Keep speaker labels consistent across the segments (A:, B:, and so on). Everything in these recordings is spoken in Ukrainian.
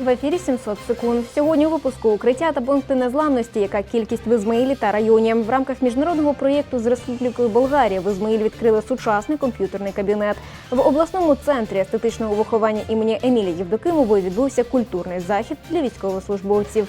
A: В ефірі 700 секунд. Сьогодні у випуску укриття та пункти незламності, яка кількість в Ізмаїлі та районі. В рамках міжнародного проєкту з Республікою Болгарія в Ізмаїлі відкрили сучасний комп'ютерний кабінет. В обласному центрі естетичного виховання імені Емілії Євдокимової відбувся культурний захід для військовослужбовців.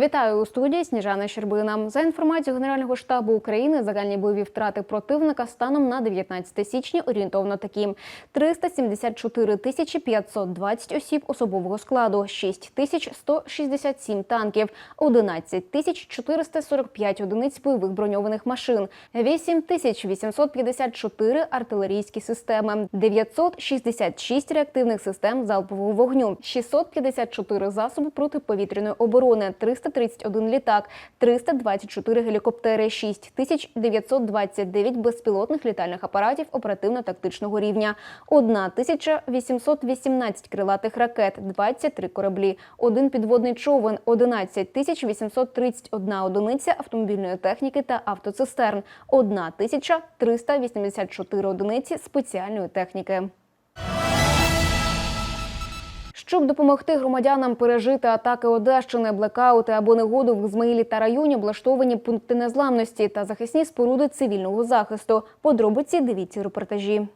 A: Вітаю у студії Сніжана Щербина. За інформацією Генерального штабу України, загальні бойові втрати противника станом на 19 січня орієнтовно такі: 374 тисячі 520 осіб особового складу, 6 тисяч 167 танків, 11 тисяч 445 одиниць бойових броньованих машин, 8 тисяч 854 артилерійські системи, 966 реактивних систем залпового вогню, 654 засоби протиповітряної оборони, 331 літак, 324 гелікоптери, 6929 безпілотних літальних апаратів оперативно-тактичного рівня, 1818 крилатих ракет, 23 кораблі, один підводний човен, 11831 одиниця автомобільної техніки та автоцистерн, 1384 одиниці спеціальної техніки. Щоб допомогти громадянам пережити атаки Одещини, блекаути або негоду в Ізмаїлі та районі, облаштовані пункти незламності та захисні споруди цивільного захисту. Подробиці дивіться репортажі.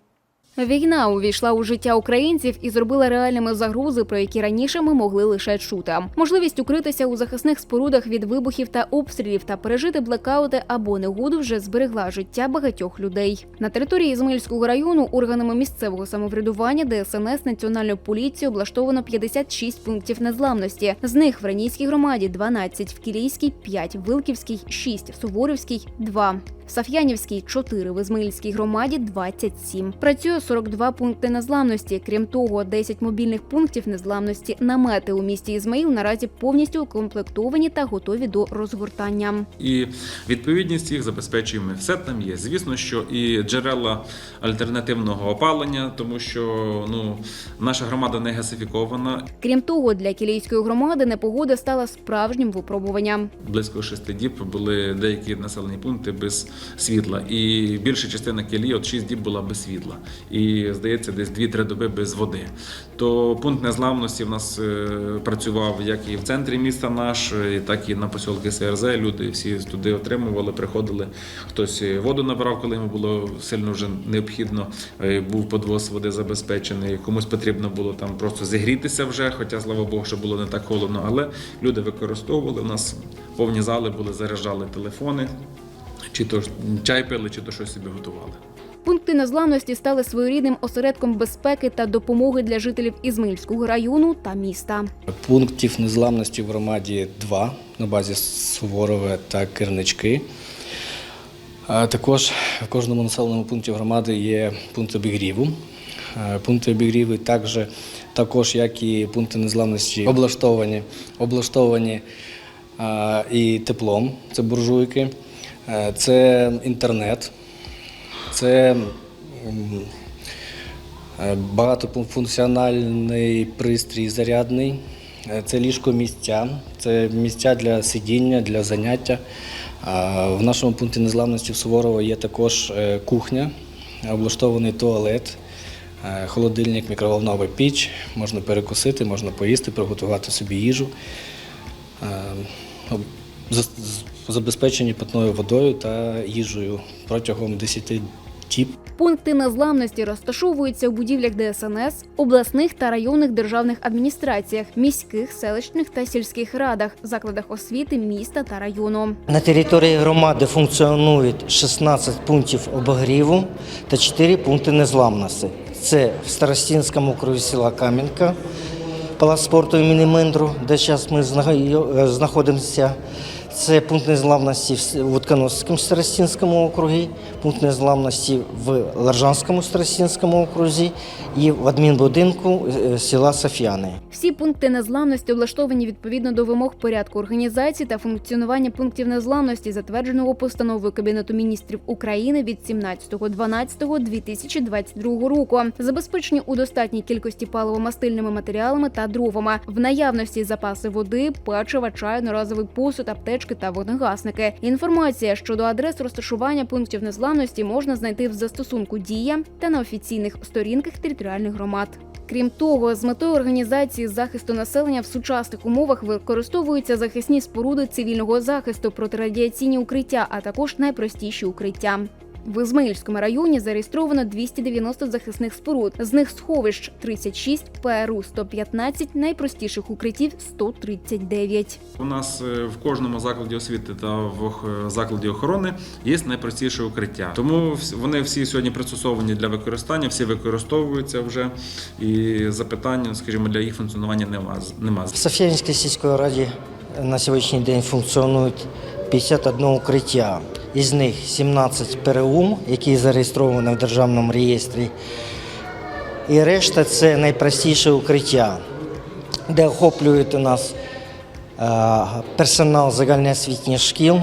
A: Війна увійшла у життя українців і зробила реальними загрози, про які раніше ми могли лише чути. Можливість укритися у захисних спорудах від вибухів та обстрілів та пережити блекаути або негоду вже зберегла життя багатьох людей. На території Ізмаїльського району органами місцевого самоврядування ДСНС Національної поліції облаштовано 56 пунктів незламності. З них в Ранійській громаді 12, в Кілійській 5, в Вилківській 6, в Суворівській 2. В Саф'янівській 4, в Ізмаїльській громаді 27. Працює 42 пункти незламності. Крім того, 10 мобільних пунктів незламності намети у місті Ізмаїл наразі повністю укомплектовані та готові до розгортання.
B: І відповідність їх забезпечуємо. Все там є. Звісно, що і джерела альтернативного опалення, тому що ну наша громада не гасифікована.
A: Крім того, для кілійської громади непогода стала справжнім випробуванням.
B: Близько шести діб були деякі населені пункти без світла, і більша частина кілії, от шість діб була без світла. І здається, десь 2-3 доби без води. То пункт незламності в нас е, працював як і в центрі міста наш, так і на посілки СРЗ. Люди всі туди отримували, приходили. Хтось воду набирав, коли йому було сильно вже необхідно. е, Був подвоз води забезпечений. Комусь потрібно було там просто зігрітися вже, хоча слава Богу, що було не так холодно. Але люди використовували. У нас повні зали були, заряджали телефони, чи то чай пили, чи то щось собі готували.
A: Пункти незламності стали своєрідним осередком безпеки та допомоги для жителів Ізмаїльського району та міста.
C: Пунктів незламності в громаді два на базі Суворове та Кернички. А Також в кожному населеному пункті громади є пункт обігріву. Пункти обігріву також, також як і пункти незламності, облаштовані, облаштовані а, і теплом, це буржуйки, це інтернет, це Е, Багатофункціональний пристрій зарядний, Е, це ліжко місця, це місця для сидіння, для заняття. В нашому пункті незламності в Суворово є також е, кухня, облаштований туалет, е, холодильник, мікроволнова піч. Можна перекусити, можна поїсти, приготувати собі їжу. Забезпечені питною водою та їжею протягом 10 діб.
A: Пункти незламності розташовуються у будівлях ДСНС, обласних та районних державних адміністраціях, міських, селищних та сільських радах, закладах освіти міста та району.
D: На території громади функціонують 16 пунктів обогріву та 4 пункти незламності. Це в Старостінському округі села Кам'янка, палац спорту імені Мендру, де зараз ми е, знаходимося. Це пункт незламності в Утконосському Старостінському округі, пункт незламності в Ларжанському Старостінському окрузі і в адмінбудинку е, села Соф'яни.
A: Всі пункти незламності облаштовані відповідно до вимог порядку організації та функціонування пунктів незламності, затвердженого постановою Кабінету міністрів України від 17.12.2022 року. Забезпечені у достатній кількості паливомастильними матеріалами та дровами, в наявності запаси води, печива, чаю, наразовий посуд, аптечки та вогнегасники. Інформація щодо адрес розташування пунктів незламності можна знайти в застосунку Дія та на офіційних сторінках територіальних громад. Крім того, з метою організації захисту населення в сучасних умовах використовуються захисні споруди цивільного захисту, протирадіаційні укриття, а також найпростіші укриття. В Ізмаїльському районі зареєстровано 290 захисних споруд. З них сховищ 36, ПРУ 115, найпростіших укриттів 139.
B: У нас е, в кожному закладі освіти та в закладі охорони є найпростіше укриття. Тому вони всі сьогодні пристосовані для використання, всі використовуються вже. І запитань, скажімо, для їх функціонування нема. нема.
D: В Софіянській сільській раді на сьогоднішній день функціонують 51 укриття. Із них 17 ПРУ, які зареєстровані в державному реєстрі. І решта це найпростіше укриття, де охоплюють у нас е, персонал загальноосвітніх шкіл,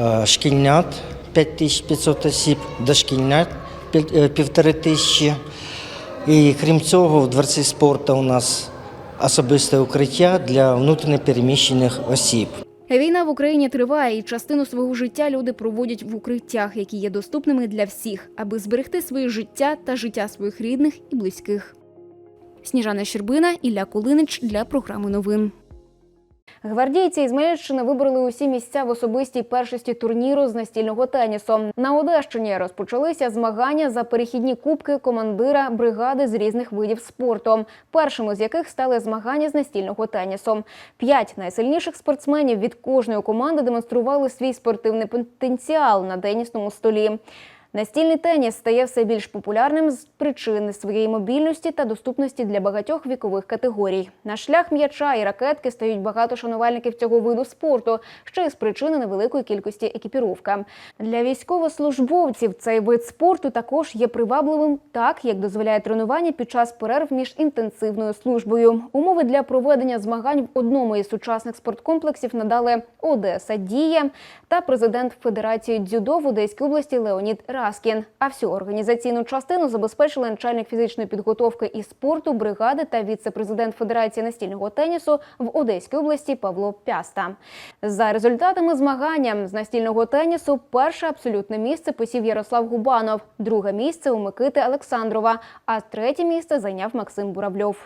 D: е, шкільнят 5500 осіб, дошкільнят пів- е, півтори тисячі. І крім цього, в дворці спорту у нас особисте укриття для внутрішньопереміщених осіб.
A: Війна в Україні триває, і частину свого життя люди проводять в укриттях, які є доступними для всіх, аби зберегти своє життя та життя своїх рідних і близьких. Сніжана Щербина, Ілля Кулинич для програми новин. Гвардійці Ізмаїльщини вибрали усі місця в особистій першості турніру з настільного тенісу. На Одещині розпочалися змагання за перехідні кубки командира бригади з різних видів спорту, першими з яких стали змагання з настільного тенісу. П'ять найсильніших спортсменів від кожної команди демонстрували свій спортивний потенціал на тенісному столі. Настільний теніс стає все більш популярним з причини своєї мобільності та доступності для багатьох вікових категорій. На шлях м'яча і ракетки стають багато шанувальників цього виду спорту, ще й з причини невеликої кількості екіпіровка. Для військовослужбовців цей вид спорту також є привабливим, так як дозволяє тренування під час перерв між інтенсивною службою. Умови для проведення змагань в одному із сучасних спорткомплексів надали Одеса Дія та президент Федерації дзюдо в Одеській області Леонід Раскін. А всю організаційну частину забезпечили начальник фізичної підготовки і спорту бригади та віце-президент Федерації настільного тенісу в Одеській області Павло Пяста. За результатами змагання з настільного тенісу перше абсолютне місце посів Ярослав Губанов, друге місце у Микити Олександрова, а третє місце зайняв Максим Буравльов.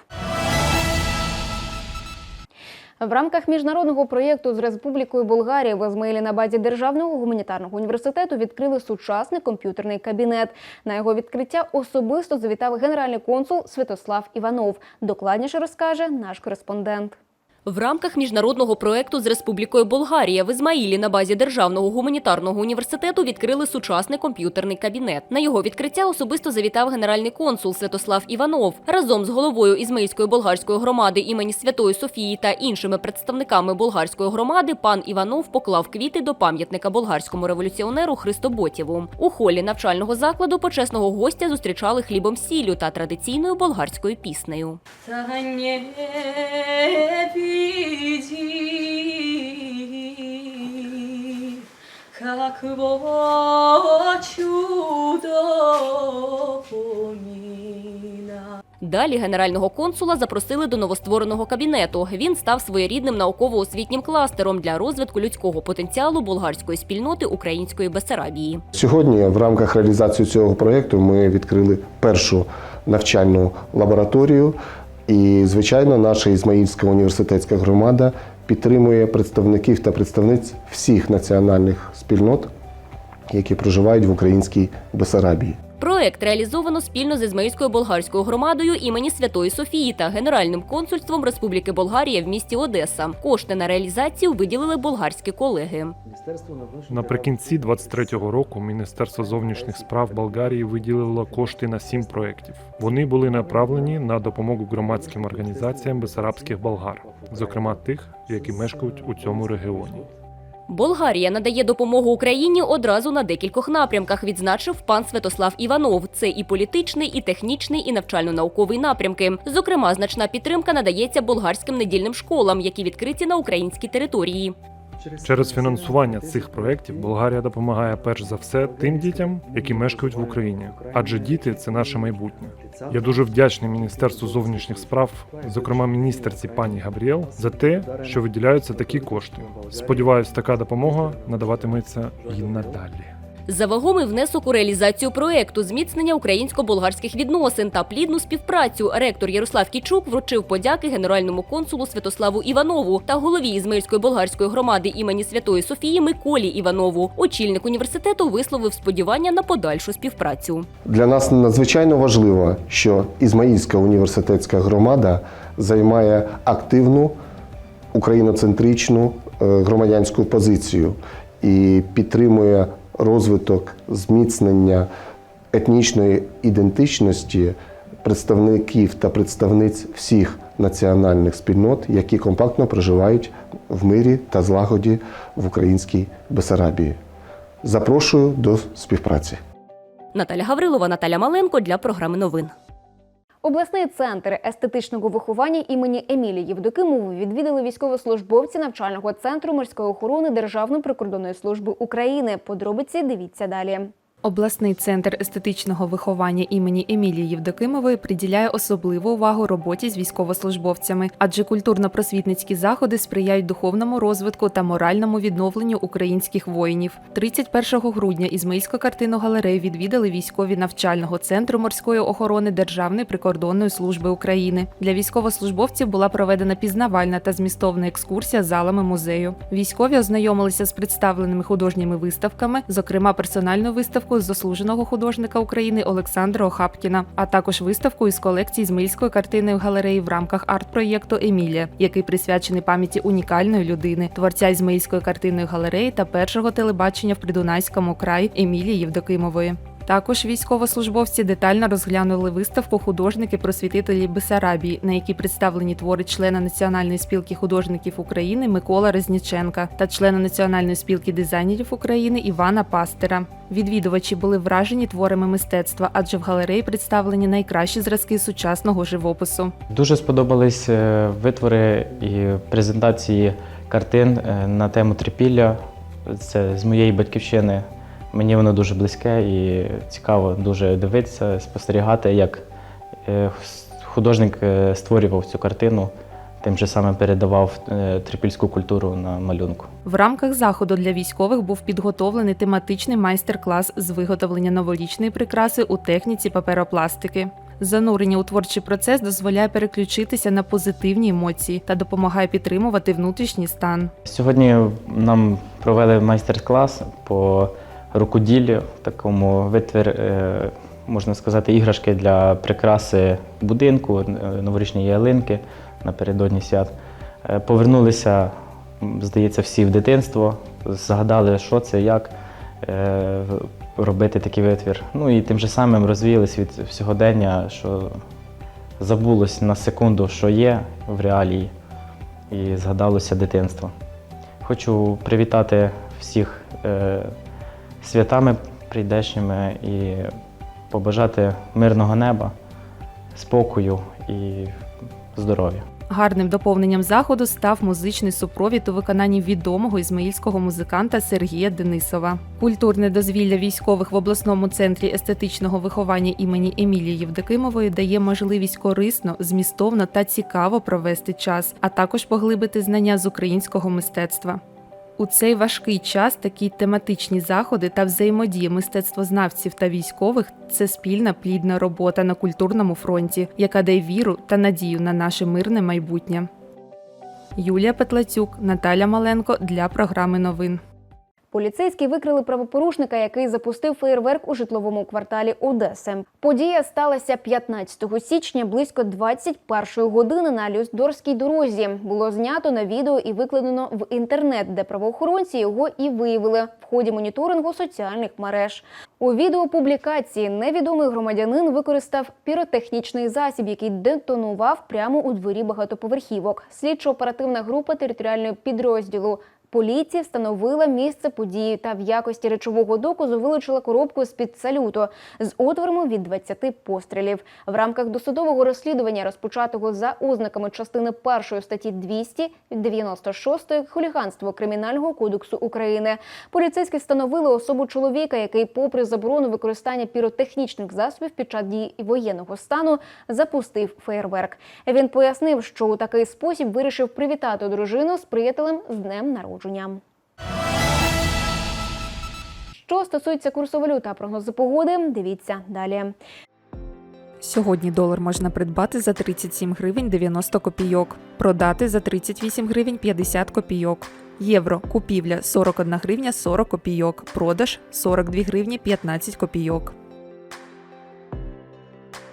A: В рамках міжнародного проєкту з Республікою Болгарія в Азмейлі на базі Державного гуманітарного університету відкрили сучасний комп'ютерний кабінет. На його відкриття особисто завітав генеральний консул Святослав Іванов. Докладніше розкаже наш кореспондент.
E: В рамках міжнародного проекту з Республікою Болгарія в Ізмаїлі на базі Державного гуманітарного університету відкрили сучасний комп'ютерний кабінет. На його відкриття особисто завітав генеральний консул Святослав Іванов. Разом з головою Ізмаїльської болгарської громади імені Святої Софії та іншими представниками болгарської громади пан Іванов поклав квіти до пам'ятника болгарському революціонеру Христоботєву. У холі навчального закладу почесного гостя зустрічали хлібом сіллю та традиційною болгарською піснею.
F: Та как во чудо помина.
E: Далі генерального консула запросили до новоствореного кабінету. Він став своєрідним науково-освітнім кластером для розвитку людського потенціалу болгарської спільноти української Бесарабії.
G: Сьогодні в рамках реалізації цього проєкту ми відкрили першу навчальну лабораторію. І, звичайно, наша Ізмаїльська університетська громада підтримує представників та представниць всіх національних спільнот, які проживають в українській Бесарабії.
E: Проект реалізовано спільно з Ізмаїльською болгарською громадою імені Святої Софії та Генеральним консульством Республіки Болгарія в місті Одеса. Кошти на реалізацію виділили болгарські колеги.
H: Наприкінці 23-го року Міністерство зовнішніх справ Болгарії виділило кошти на сім проєктів. Вони були направлені на допомогу громадським організаціям бесарабських болгар, зокрема тих, які мешкають у цьому регіоні.
E: Болгарія надає допомогу Україні одразу на декількох напрямках, відзначив пан Святослав Іванов. Це і політичний, і технічний, і навчально-науковий напрямки. Зокрема, значна підтримка надається болгарським недільним школам, які відкриті на українській території.
H: Через фінансування цих проєктів Болгарія допомагає перш за все тим дітям, які мешкають в Україні, адже діти це наше майбутнє. Я дуже вдячний Міністерству зовнішніх справ, зокрема міністерці пані Габріел, за те, що виділяються такі кошти. Сподіваюсь, така допомога надаватиметься і надалі.
E: За вагомий внесок у реалізацію проекту зміцнення українсько-болгарських відносин та плідну співпрацю ректор Ярослав Кічук вручив подяки генеральному консулу Святославу Іванову та голові Ізмаїльської болгарської громади імені Святої Софії Миколі Іванову. Очільник університету висловив сподівання на подальшу співпрацю.
G: Для нас надзвичайно важливо, що Ізмаїльська університетська громада займає активну україноцентричну е, громадянську позицію і підтримує розвиток зміцнення етнічної ідентичності представників та представниць всіх національних спільнот, які компактно проживають в мирі та злагоді в українській Бесарабії. Запрошую до співпраці.
E: Наталя Гаврилова, Наталя Маленко для програми новин.
A: Обласний центр естетичного виховання імені Емілії Євдокимову відвідали військовослужбовці навчального центру морської охорони Державної прикордонної служби України. Подробиці дивіться далі.
I: Обласний центр естетичного виховання імені Емілії Євдокимової приділяє особливу увагу роботі з військовослужбовцями, адже культурно-просвітницькі заходи сприяють духовному розвитку та моральному відновленню українських воїнів. 31 грудня Ізмаїльську картину галерею відвідали військові навчального центру морської охорони Державної прикордонної служби України. Для військовослужбовців була проведена пізнавальна та змістовна екскурсія залами музею. Військові ознайомилися з представленими художніми виставками, зокрема персональною виставкою з заслуженого художника України Олександра Охапкіна, а також виставку із колекції Змильської картини в галереї в рамках арт-проєкту Емілія, який присвячений пам'яті унікальної людини, творця Ізмаїльської картинної галереї та першого телебачення в Придунайському краї Емілії Євдокимової. Також військовослужбовці детально розглянули виставку художники-просвітителі Бесарабії, на якій представлені твори члена Національної спілки художників України Микола Резніченка та члена Національної спілки дизайнерів України Івана Пастера. Відвідувачі були вражені творами мистецтва, адже в галереї представлені найкращі зразки сучасного живопису.
J: Дуже сподобались е, витвори і презентації картин е, на тему трипілля. Це з моєї батьківщини. Мені воно дуже близьке і цікаво дуже дивитися, спостерігати, як е, художник е, створював цю картину, тим же самим передавав е, трипільську культуру на малюнку.
I: В рамках заходу для військових був підготовлений тематичний майстер-клас з виготовлення новорічної прикраси у техніці паперопластики. Занурення у творчий процес дозволяє переключитися на позитивні емоції та допомагає підтримувати внутрішній стан.
J: Сьогодні нам провели майстер-клас по рукоділлю, такому витвір, е, можна сказати, іграшки для прикраси будинку, е, новорічної ялинки напередодні свят. Е, Повернулися, здається, всі в дитинство, згадали, що це, як робити такий витвір. Ну і тим же самим розвіялись від сьогодення, що забулось на секунду, що є в реалії, і згадалося дитинство. Хочу привітати всіх святами прийдешніми і побажати мирного неба, спокою і здоров'я.
I: Гарним доповненням заходу став музичний супровід у виконанні відомого ізмаїльського музиканта Сергія Денисова. Культурне дозвілля військових в обласному центрі естетичного виховання імені Емілії Євдокимової дає можливість корисно, змістовно та цікаво провести час, а також поглибити знання з українського мистецтва. У цей важкий час такі тематичні заходи та взаємодії мистецтвознавців та військових це спільна плідна робота на культурному фронті, яка дає віру та надію на наше мирне майбутнє. Юлія Петлацюк, Наталя Маленко для програми новин.
A: Поліцейські викрили правопорушника, який запустив феєрверк у житловому кварталі Одеси. Подія сталася 15 січня близько 21 години на Люсдорській дорозі. Було знято на відео і викладено в інтернет, де правоохоронці його і виявили в ході моніторингу соціальних мереж. У відеопублікації невідомий громадянин використав піротехнічний засіб, який детонував прямо у дворі багатоповерхівок. Слідчо-оперативна група територіального підрозділу поліції встановила місце події та в якості речового доказу вилучила коробку з-під салюту з отворами від 20 пострілів. В рамках досудового розслідування, розпочатого за ознаками частини першої статті 296 хуліганство Кримінального кодексу України, поліцейські встановили особу чоловіка, який, попри заборону використання піротехнічних засобів під час дії воєнного стану, запустив феєрверк. Він пояснив, що у такий спосіб вирішив привітати дружину з приятелем з днем народження. Що стосується курсу валют та прогнозу погоди, дивіться далі.
I: Сьогодні долар можна придбати за 37 гривень 90 копійок, продати за 38 гривень 50 копійок. Євро купівля 41 гривня 40 копійок, продаж 42 гривні 15 копійок.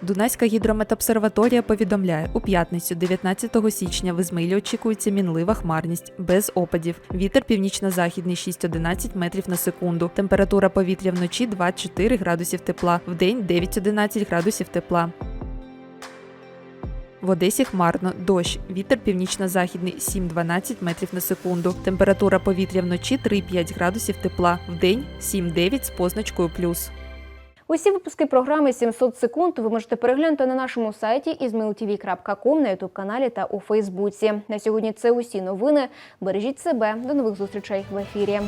I: Дунайська гідрометобсерваторія повідомляє, у п'ятницю 19 січня в Ізмаїлі очікується мінлива хмарність, без опадів. Вітер північно-західний 6-11 метрів на секунду. Температура повітря вночі 2-4 градусів тепла, вдень 9-11 градусів тепла. В Одесі хмарно, дощ, вітер північно-західний 7-12 метрів на секунду. Температура повітря вночі 3-5 градусів тепла, вдень 7-9 з позначкою плюс.
A: Усі випуски програми «700 секунд ви можете переглянути на нашому сайті izmailtv.com, на ютуб каналі та у Фейсбуці. На сьогодні це усі новини. Бережіть себе. До нових зустрічей в ефірі.